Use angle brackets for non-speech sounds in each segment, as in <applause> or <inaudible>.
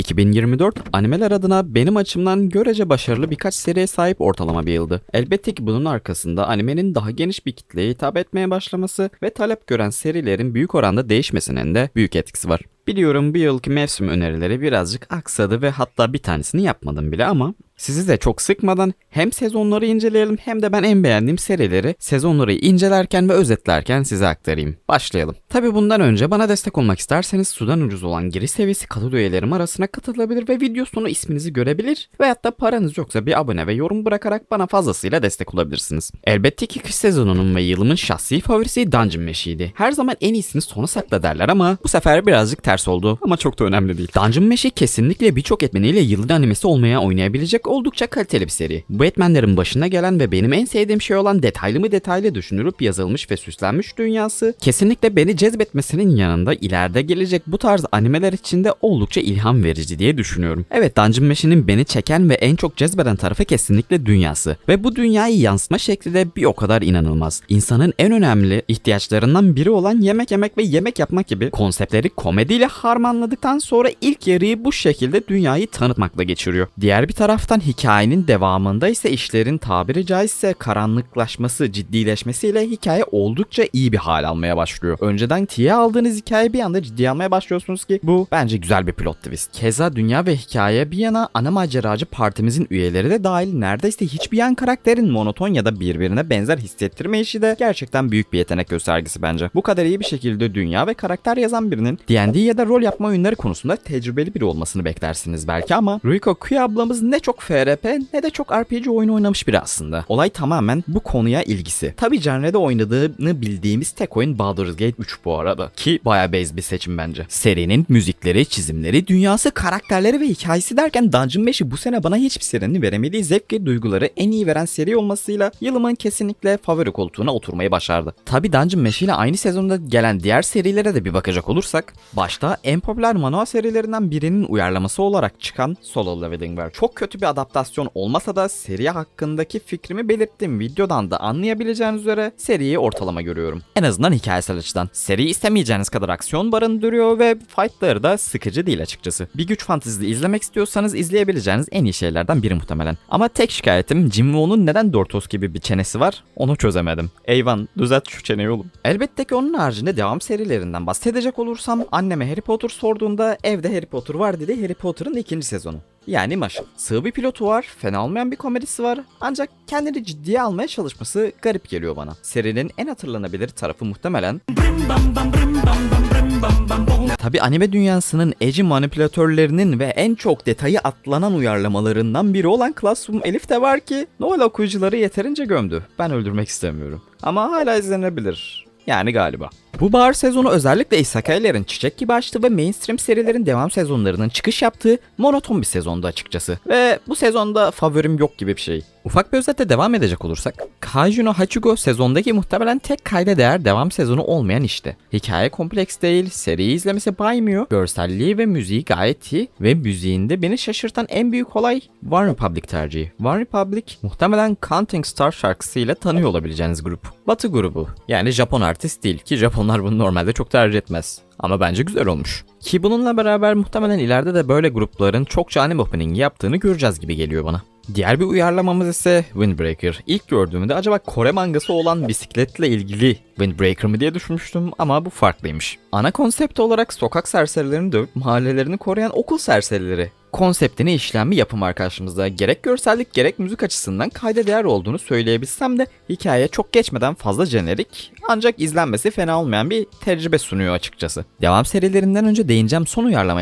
2024 animeler adına benim açımdan görece başarılı birkaç seriye sahip ortalama bir yıldı. Elbette ki bunun arkasında animenin daha geniş bir kitleye hitap etmeye başlaması ve talep gören serilerin büyük oranda değişmesinin de büyük etkisi var. Biliyorum bu yılki mevsim önerileri birazcık aksadı ve hatta bir tanesini yapmadım bile ama sizi de çok sıkmadan hem sezonları inceleyelim hem de ben en beğendiğim serileri sezonları incelerken ve özetlerken size aktarayım. Başlayalım. Tabi bundan önce bana destek olmak isterseniz sudan ucuz olan giriş seviyesi katıl üyelerim arasına katılabilir ve video sonu isminizi görebilir veyahut da paranız yoksa bir abone ve yorum bırakarak bana fazlasıyla destek olabilirsiniz. Elbette ki kış sezonunun ve yılımın şahsi favorisi Dungeon Mesh'iydi. Her zaman en iyisini sona sakla derler ama bu sefer birazcık ters oldu ama çok da önemli değil. Dungeon Mesh'i kesinlikle birçok etmeniyle yılın animesi olmaya oynayabilecek oldukça kaliteli bir seri. Bu etmenlerin başına gelen ve benim en sevdiğim şey olan detaylı mı detaylı düşünülüp yazılmış ve süslenmiş dünyası kesinlikle beni cezbetmesinin yanında ileride gelecek bu tarz animeler için de oldukça ilham verici diye düşünüyorum. Evet Dungeon Mesh'in beni çeken ve en çok cezbeden tarafı kesinlikle dünyası. Ve bu dünyayı yansıtma şekli de bir o kadar inanılmaz. İnsanın en önemli ihtiyaçlarından biri olan yemek yemek ve yemek yapmak gibi konseptleri komediyle harmanladıktan sonra ilk yarıyı bu şekilde dünyayı tanıtmakla geçiriyor. Diğer bir taraftan hikayenin devamında ise işlerin tabiri caizse karanlıklaşması, ciddileşmesiyle hikaye oldukça iyi bir hal almaya başlıyor. Önceden tiye aldığınız hikaye bir anda ciddiye almaya başlıyorsunuz ki bu bence güzel bir plot twist. Keza dünya ve hikaye bir yana ana maceracı partimizin üyeleri de dahil neredeyse hiçbir yan karakterin monoton ya da birbirine benzer hissettirme işi de gerçekten büyük bir yetenek göstergesi bence. Bu kadar iyi bir şekilde dünya ve karakter yazan birinin D&D ya da rol yapma oyunları konusunda tecrübeli biri olmasını beklersiniz belki ama Ruiko Kuya ablamız ne çok FRP ne de çok RPG oyunu oynamış biri aslında. Olay tamamen bu konuya ilgisi. Tabi Canre'de oynadığını bildiğimiz tek oyun Baldur's Gate 3 bu arada. Ki baya base bir seçim bence. Serinin müzikleri, çizimleri, dünyası, karakterleri ve hikayesi derken Dungeon Mesh'i bu sene bana hiçbir serinin veremediği zevk ve duyguları en iyi veren seri olmasıyla yılımın kesinlikle favori koltuğuna oturmayı başardı. Tabi Dungeon Mesh ile aynı sezonda gelen diğer serilere de bir bakacak olursak, başta en popüler manual serilerinden birinin uyarlaması olarak çıkan Solo Leveling var. Çok kötü bir adaptasyon olmasa da seri hakkındaki fikrimi belirttim. Videodan da anlayabileceğiniz üzere seriyi ortalama görüyorum. En azından hikayesel açıdan. Seri istemeyeceğiniz kadar aksiyon barındırıyor ve fightları da sıkıcı değil açıkçası. Bir güç fantezisi izlemek istiyorsanız izleyebileceğiniz en iyi şeylerden biri muhtemelen. Ama tek şikayetim Jim Woo'nun neden Dortos gibi bir çenesi var onu çözemedim. Eyvan düzelt şu çeneyi oğlum. Elbette ki onun haricinde devam serilerinden bahsedecek olursam anneme Harry Potter sorduğunda evde Harry Potter var dedi Harry Potter'ın ikinci sezonu. Yani Maşa. Sığ bir pilotu var, fena olmayan bir komedisi var ancak kendini ciddiye almaya çalışması garip geliyor bana. Serinin en hatırlanabilir tarafı muhtemelen Tabi anime dünyasının eci manipülatörlerinin ve en çok detayı atlanan uyarlamalarından biri olan Classroom Elif de var ki Noel okuyucuları yeterince gömdü. Ben öldürmek istemiyorum. Ama hala izlenebilir. Yani galiba. Bu bahar sezonu özellikle isekai'lerin çiçek gibi açtığı ve mainstream serilerin devam sezonlarının çıkış yaptığı monoton bir sezondu açıkçası. Ve bu sezonda favorim yok gibi bir şey. Ufak bir özetle devam edecek olursak, Kaiju no Hachigo sezondaki muhtemelen tek kayda değer devam sezonu olmayan işte. Hikaye kompleks değil, seriyi izlemesi baymıyor, görselliği ve müziği gayet iyi ve müziğinde beni şaşırtan en büyük olay One Republic tercihi. One Republic muhtemelen Counting Star şarkısıyla tanıyor olabileceğiniz grup. Batı grubu. Yani Japon artist değil ki Japonlar bunu normalde çok tercih etmez. Ama bence güzel olmuş. Ki bununla beraber muhtemelen ileride de böyle grupların çokça anime opening yaptığını göreceğiz gibi geliyor bana. Diğer bir uyarlamamız ise Windbreaker. İlk gördüğümde acaba Kore mangası olan bisikletle ilgili Windbreaker mı diye düşünmüştüm ama bu farklıymış. Ana konsept olarak sokak serserilerini dövüp mahallelerini koruyan okul serserileri konseptini işleyen bir yapım var karşımızda. Gerek görsellik gerek müzik açısından kayda değer olduğunu söyleyebilsem de hikaye çok geçmeden fazla jenerik ancak izlenmesi fena olmayan bir tecrübe sunuyor açıkçası. Devam serilerinden önce değineceğim son uyarlama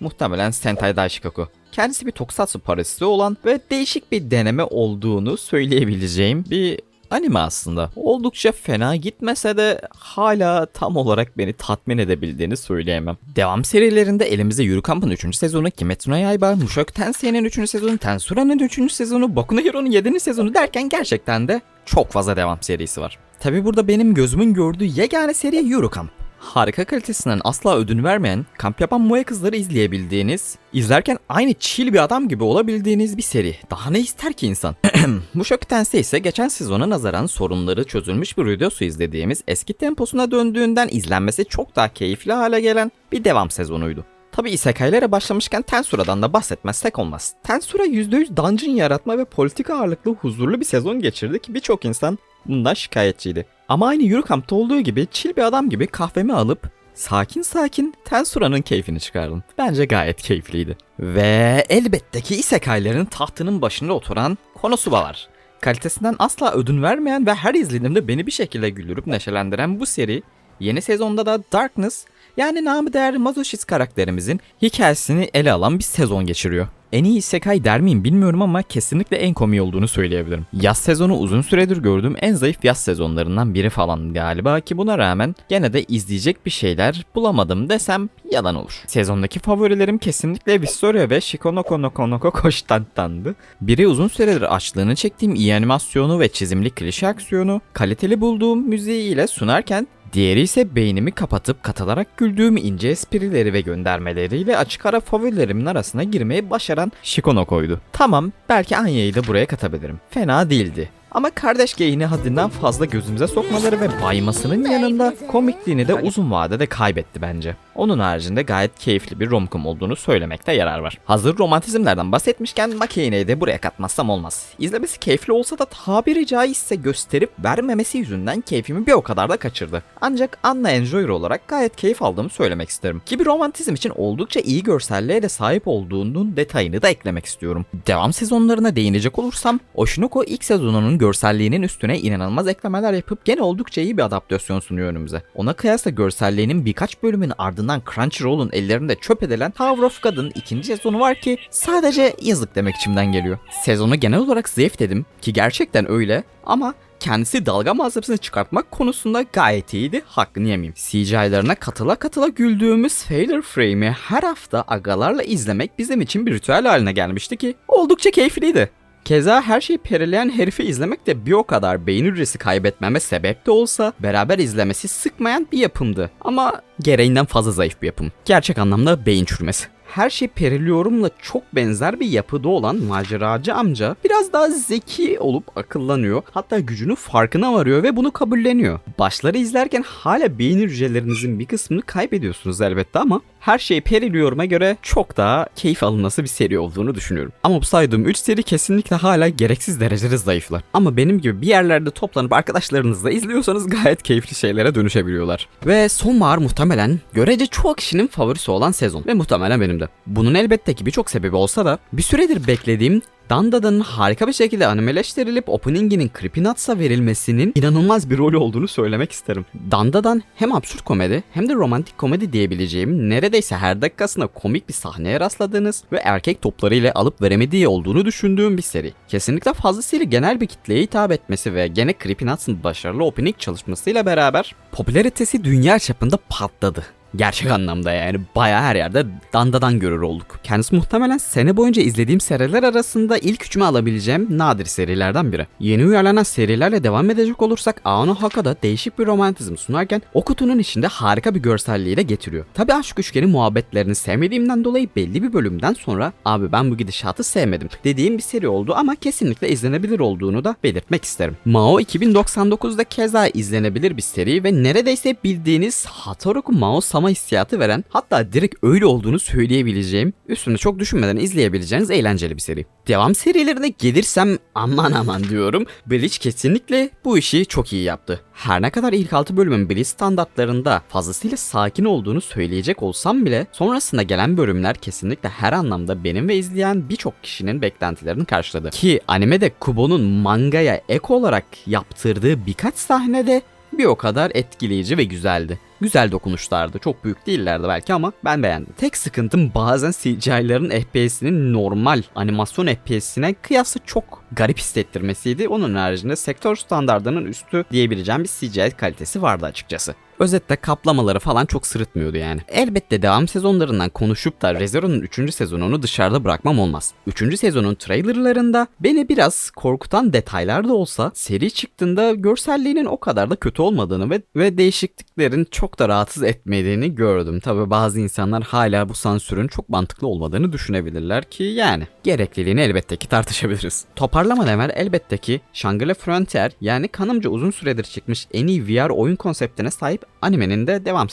muhtemelen Sentai Daishikaku. Kendisi bir tokusatsu parodisi olan ve değişik bir deneme olduğunu söyleyebileceğim bir anime aslında. Oldukça fena gitmese de hala tam olarak beni tatmin edebildiğini söyleyemem. Devam serilerinde elimizde Yuru Kamp'ın 3. sezonu, Kimetsu no Yaiba, Mushoku Tensei'nin 3. sezonu, Tensura'nın 3. sezonu, Boku no Hero'nun 7. sezonu derken gerçekten de çok fazla devam serisi var. Tabi burada benim gözümün gördüğü yegane seri Yuru Kamp. Harika kalitesinden asla ödün vermeyen, kamp yapan Moe kızları izleyebildiğiniz, izlerken aynı chill bir adam gibi olabildiğiniz bir seri. Daha ne ister ki insan? <clears throat> Mushoku Tensei ise geçen sezona nazaran sorunları çözülmüş bir videosu izlediğimiz eski temposuna döndüğünden izlenmesi çok daha keyifli hale gelen bir devam sezonuydu. Tabi isekai'lere başlamışken Tensura'dan da bahsetmezsek olmaz. Tensura %100 dungeon yaratma ve politika ağırlıklı huzurlu bir sezon geçirdi ki birçok insan bundan şikayetçiydi. Ama aynı Eurocamp'ta olduğu gibi chill bir adam gibi kahvemi alıp sakin sakin Tensura'nın keyfini çıkardım. Bence gayet keyifliydi. Ve elbette ki isekai'lerin tahtının başında oturan Konosuba var. Kalitesinden asla ödün vermeyen ve her izlediğimde beni bir şekilde güldürüp neşelendiren bu seri yeni sezonda da Darkness yani namı değer Mazoşist karakterimizin hikayesini ele alan bir sezon geçiriyor. En iyi isekai der miyim bilmiyorum ama kesinlikle en komik olduğunu söyleyebilirim. Yaz sezonu uzun süredir gördüğüm en zayıf yaz sezonlarından biri falan galiba ki buna rağmen gene de izleyecek bir şeyler bulamadım desem yalan olur. Sezondaki favorilerim kesinlikle Vistoria ve Shikonoko no Konoko Koştant'tandı. Biri uzun süredir açlığını çektiğim iyi animasyonu ve çizimli klişe aksiyonu, kaliteli bulduğum müziği ile sunarken Diğeri ise beynimi kapatıp katılarak güldüğüm ince esprileri ve göndermeleriyle açık ara favorilerimin arasına girmeyi başaran Shikonoko'ydu. Tamam belki Anya'yı da buraya katabilirim. Fena değildi. Ama kardeş geyini haddinden fazla gözümüze sokmaları ve baymasının yanında komikliğini de uzun vadede kaybetti bence. Onun haricinde gayet keyifli bir romcom olduğunu söylemekte yarar var. Hazır romantizmlerden bahsetmişken Makine'yi de buraya katmazsam olmaz. İzlemesi keyifli olsa da tabiri caizse gösterip vermemesi yüzünden keyfimi bir o kadar da kaçırdı. Ancak Anna Enjoyer olarak gayet keyif aldığımı söylemek isterim. Ki bir romantizm için oldukça iyi görselliğe de sahip olduğunun detayını da eklemek istiyorum. Devam sezonlarına değinecek olursam Oshinoko ilk sezonunun görselliğinin üstüne inanılmaz eklemeler yapıp gene oldukça iyi bir adaptasyon sunuyor önümüze. Ona kıyasla görselliğinin birkaç bölümün ardından Crunchyroll'un ellerinde çöp edilen Tower of God'ın ikinci sezonu var ki sadece yazık demek içimden geliyor. Sezonu genel olarak zayıf dedim ki gerçekten öyle ama kendisi dalga malzemesini çıkartmak konusunda gayet iyiydi. Hakkını yemeyeyim. CGI'larına katıla katıla güldüğümüz Failure Frame'i her hafta agalarla izlemek bizim için bir ritüel haline gelmişti ki oldukça keyifliydi. Keza her şeyi perileyen herifi izlemek de bir o kadar beyin hücresi kaybetmeme sebep de olsa beraber izlemesi sıkmayan bir yapımdı. Ama gereğinden fazla zayıf bir yapım. Gerçek anlamda beyin çürümesi her şey Periliyorum'la çok benzer bir yapıda olan maceracı amca biraz daha zeki olup akıllanıyor. Hatta gücünün farkına varıyor ve bunu kabulleniyor. Başları izlerken hala beyin hücrelerinizin bir kısmını kaybediyorsunuz elbette ama her şey Periliyorum'a göre çok daha keyif alınması bir seri olduğunu düşünüyorum. Ama bu saydığım 3 seri kesinlikle hala gereksiz derecede zayıflar. Ama benim gibi bir yerlerde toplanıp arkadaşlarınızla izliyorsanız gayet keyifli şeylere dönüşebiliyorlar. Ve sonbahar muhtemelen görece çoğu kişinin favorisi olan sezon ve muhtemelen benim de. Bunun elbette ki birçok sebebi olsa da bir süredir beklediğim Danda'nın harika bir şekilde animeleştirilip openinginin Creepynuts'a verilmesinin inanılmaz bir rol olduğunu söylemek isterim. Danda'dan hem absürt komedi hem de romantik komedi diyebileceğim neredeyse her dakikasında komik bir sahneye rastladığınız ve erkek toplarıyla alıp veremediği olduğunu düşündüğüm bir seri. Kesinlikle fazlasıyla genel bir kitleye hitap etmesi ve gene Creepynuts'ın başarılı opening çalışmasıyla beraber popülaritesi dünya çapında patladı. Gerçek anlamda yani bayağı her yerde dandadan görür olduk. Kendisi muhtemelen sene boyunca izlediğim seriler arasında ilk üçüme alabileceğim nadir serilerden biri. Yeni uyarlanan serilerle devam edecek olursak Aono Haka'da değişik bir romantizm sunarken o kutunun içinde harika bir görselliği de getiriyor. Tabi aşk üçgeni muhabbetlerini sevmediğimden dolayı belli bir bölümden sonra abi ben bu gidişatı sevmedim dediğim bir seri oldu ama kesinlikle izlenebilir olduğunu da belirtmek isterim. Mao 2099'da keza izlenebilir bir seri ve neredeyse bildiğiniz Hatoroku Mao Sama hissiyatı veren hatta direkt öyle olduğunu söyleyebileceğim üstünde çok düşünmeden izleyebileceğiniz eğlenceli bir seri. Devam serilerine gelirsem aman aman diyorum Bleach kesinlikle bu işi çok iyi yaptı. Her ne kadar ilk 6 bölümün Bleach standartlarında fazlasıyla sakin olduğunu söyleyecek olsam bile sonrasında gelen bölümler kesinlikle her anlamda benim ve izleyen birçok kişinin beklentilerini karşıladı. Ki animede Kubo'nun mangaya ek olarak yaptırdığı birkaç sahnede bir o kadar etkileyici ve güzeldi. Güzel dokunuşlardı. Çok büyük değillerdi belki ama ben beğendim. Tek sıkıntım bazen CGI'ların FPS'inin normal animasyon FPS'ine kıyasla çok garip hissettirmesiydi. Onun haricinde sektör standartlarının üstü diyebileceğim bir CGI kalitesi vardı açıkçası. Özetle kaplamaları falan çok sırıtmıyordu yani. Elbette devam sezonlarından konuşup da ReZero'nun 3. sezonunu dışarıda bırakmam olmaz. 3. sezonun trailerlarında beni biraz korkutan detaylar da olsa seri çıktığında görselliğinin o kadar da kötü olmadığını ve, ve değişikliklerin çok da rahatsız etmediğini gördüm. Tabi bazı insanlar hala bu sansürün çok mantıklı olmadığını düşünebilirler ki yani gerekliliğini elbette ki tartışabiliriz. Toparlama demer elbette ki Shangri-La Frontier yani kanımca uzun süredir çıkmış en iyi VR oyun konseptine sahip animenin de devam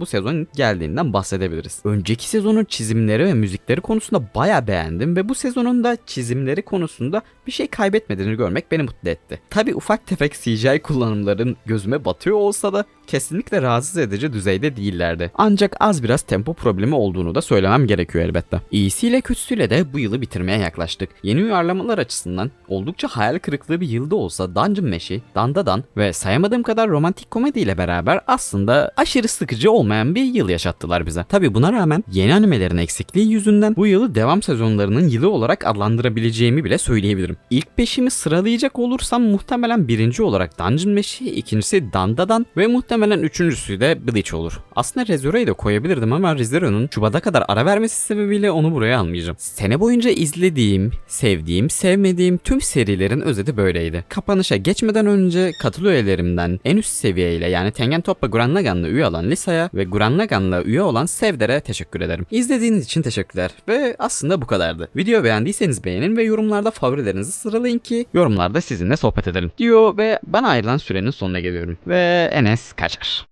bu sezon geldiğinden bahsedebiliriz. Önceki sezonun çizimleri ve müzikleri konusunda baya beğendim ve bu sezonun da çizimleri konusunda bir şey kaybetmediğini görmek beni mutlu etti. Tabi ufak tefek CGI kullanımların gözüme batıyor olsa da kesinlikle rahatsız edici düzeyde değillerdi. Ancak az biraz tempo problemi olduğunu da söylemem gerekiyor elbette. İyisiyle kötüsüyle de bu yılı bitirmeye yaklaştık. Yeni uyarlamalar açısından oldukça hayal kırıklığı bir yılda olsa Dungeon Mesh'i, Dandadan ve sayamadığım kadar romantik komediyle beraber aslında aşırı sıkıcı olmayan bir yıl yaşattılar bize. Tabi buna rağmen yeni animelerin eksikliği yüzünden bu yılı devam sezonlarının yılı olarak adlandırabileceğimi bile söyleyebilirim. İlk beşimi sıralayacak olursam muhtemelen birinci olarak Dungeon Mesh'i, ikincisi Dandadan ve muhtemelen üçüncüsü de Bleach olur. Aslında ReZero'yu da koyabilirdim ama ReZero'nun Şubat'a kadar ara vermesi sebebiyle onu buraya almayacağım. Sene boyunca izlediğim, sevdiğim, sevmediğim tüm serilerin özeti böyleydi. Kapanışa geçmeden önce katıl üyelerimden en üst seviyeyle yani Tengen Toppa Gurren üye olan Lisa'ya ve Gurren üye olan Sevder'e teşekkür ederim. İzlediğiniz için teşekkürler ve aslında bu kadardı. Video beğendiyseniz beğenin ve yorumlarda favorilerinizi sıralayın ki yorumlarda sizinle sohbet edelim diyor ve bana ayrılan sürenin sonuna geliyorum. Ve Enes kaçar.